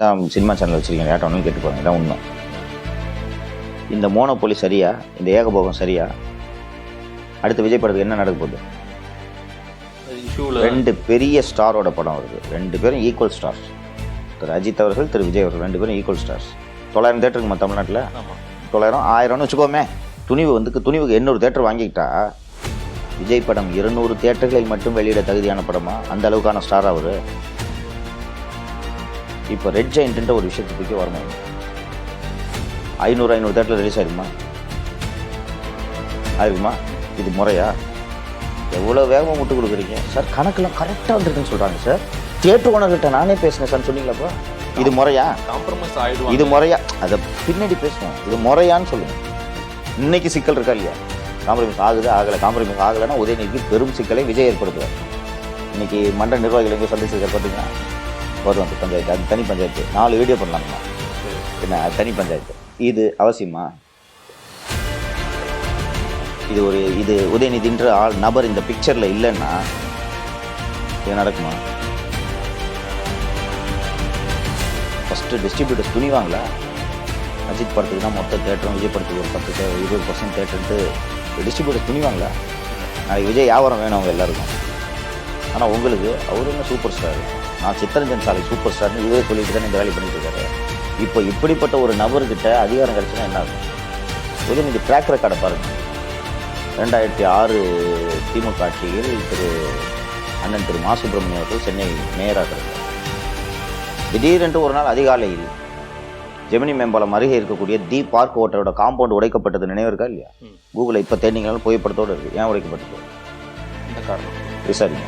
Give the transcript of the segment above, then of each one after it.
தான் cinema channel வச்சுருக்கீங்க. ஏட்டோன்னு கேட்டு போங்க இதான் உண்மை. இந்த மோனோபோலி சரியா? இந்த ஏகபோகம் சரியா? அடுத்த விஜய் படத்துக்கு என்ன நடக்க போகுது? ரெண்டு பெரிய ஸ்டாரோட படம் வருது. ரெண்டு பேரும் ஈக்குவல் ஸ்டார்ஸ் திரு அஜித் அவர்கள் திரு விஜய் அவர்கள் ரெண்டு பேரும் ஈக்குவல் ஸ்டார்ஸ் தொள்ளாயிரம் தேட்டர் இருக்குமா தமிழ்நாட்டில்? தொள்ளாயிரம் ஆயிரம்னு வச்சுக்கோமே. துணிவு வந்து துணிவுக்கு எண்ணூறு தேட்டர் வாங்கிக்கிட்டா விஜய் படம் இருநூறு தேட்டர்களில் மட்டும் வெளியிட தகுதியான படமா? அந்த அளவுக்கான ஸ்டார் அவர்? இப்போ ரெட் ஜெயின்ட்டு ஒரு விஷயத்தை தூக்கி வரணும் ஐநூறு ஐநூறு தேட்டரில் ரிலீஸ் ஆயிருமா ஆயிருக்குமா? இது முறையா? எவ்வளோ வேகமாக முட்டு கொடுக்குறீங்க? சார் கணக்கெல்லாம் கரெக்டாக வந்துருக்குன்னு சொல்கிறாங்க சார் தியேட்டர் ஓனர்கிட்ட நானே பேசினேன் சார் சொன்னீங்களாப்பா இது முறையா? காம்ப்ரமைஸ் ஆயிடுவாங்க. இது முறையா? அதை பின்னாடி பேசுவோம். இது முறையான்னு சொல்லுங்க. இன்னைக்கு சிக்கல் இருக்கா இல்லையா? காம்ப்ரமைஸ் ஆகுது ஆகலை. காம்ப்ரமைஸ் ஆகலைன்னா உதயநிதிக்கு பெரும் சிக்கலை விஜய் ஏற்படுத்துவார். இன்னைக்கு மன்ற நிர்வாகிகள் எங்கேயும் சந்திச்சிருக்க பார்த்தீங்கன்னா போதும் பஞ்சாயத்து. அது தனி பஞ்சாயத்து. நாலு வீடியோ பண்ணலாமா என்ன அது தனி பஞ்சாயத்து. இது அவசியமா? இது ஒரு இது உதயநிதின்ற ஆள் நபர் இந்த பிக்சரில் இல்லைன்னா இது நடக்குமா? ஃபஸ்ட்டு டிஸ்ட்ரிபியூட்டர்ஸ் துணிவாங்களா அஜித் படத்துக்கு தான் மொத்த தேட்டரும் விஜய் படத்துக்கு ஒரு பத்து இருபது பர்சன்ட் தேட்டர்ன்ட்டு டிஸ்ட்ரிபியூட்டர்ஸ் துணிவாங்களா நாளைக்கு விஜய் வியாபாரம் வேணும் அவங்க எல்லாருக்கும். ஆனால் உங்களுக்கு அவர் என்ன சூப்பர் ஸ்டார் நான் சித்தரஞ்சன் சாலை சூப்பர் ஸ்டார்னு இவரே சொல்லிட்டு தானே இந்த வேலை பண்ணிட்டு இருக்காரு. இப்போ இப்படிப்பட்ட ஒரு நபர்கிட்ட அதிகாரம் கிடைச்சுன்னா என்ன ஆகும்? உதயநிதி ட்ராக் ரெக்கார்டை பாருங்கள் ரெண்டாயிரத்தி ஆறு திமுக ஆட்சியில் திரு அண்ணன் திரு மா சுப்பிரமணியம் அவர்கள் சென்னை மேயராக இருந்தார். திடீரென்று ஒரு நாள் அதிகாலையில் ஜெமினி மேம்பாலம் அருகே இருக்கக்கூடிய தி பார்க் ஹோட்டலோட காம்பவுண்ட் உடைக்கப்பட்டது நினைவு இருக்கா இல்லையா. கூகுளில் இப்போ தேடிங்கனாலும் புகைப்படத்தோடு இருக்குது ஏன் உடைக்கப்பட்டது? காரணம்? விசாரிங்க.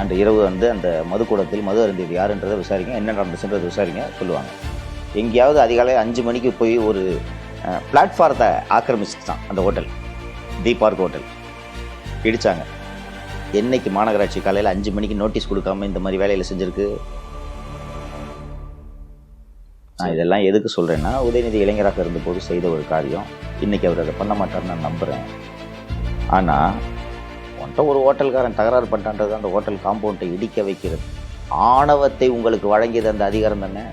அன்று இரவு வந்து அந்த மதுக்கூடத்தில் மது அருந்தியது யாருன்றதை விசாரிங்க என்ன நடந்துச்சுன்றதை விசாரிங்க சொல்லுவாங்க. எங்கேயாவது அதிகாலை அஞ்சு மணிக்கு போய் ஒரு பிளாட்ஃபாரத்தை ஆக்கிரமிச்சுட்டான் அந்த ஹோட்டல் தி பார்க் ஹோட்டல். இடிச்சாங்க. என்னைக்கு மாநகராட்சி காலையில் அஞ்சு மணிக்கு நோட்டீஸ் கொடுக்காம இந்த மாதிரி வேலையில் செஞ்சுருக்கு? நான் இதெல்லாம் எதுக்கு சொல்கிறேன்னா உதயநிதி இளைஞராக இருந்தபோது செய்த ஒரு காரியம். இன்னைக்கு அவர் அதை பண்ண மாட்டார்னு நான் நம்புகிறேன் ஆனால் உன்ட்ட ஒரு ஹோட்டல்காரன் தகராறு பண்ணிட்டான்றது அந்த ஹோட்டல் காம்பவுண்டை இடிக்க வைக்கிறது. ஆணவத்தை உங்களுக்கு வழங்கியது அந்த அதிகாரம் தானே?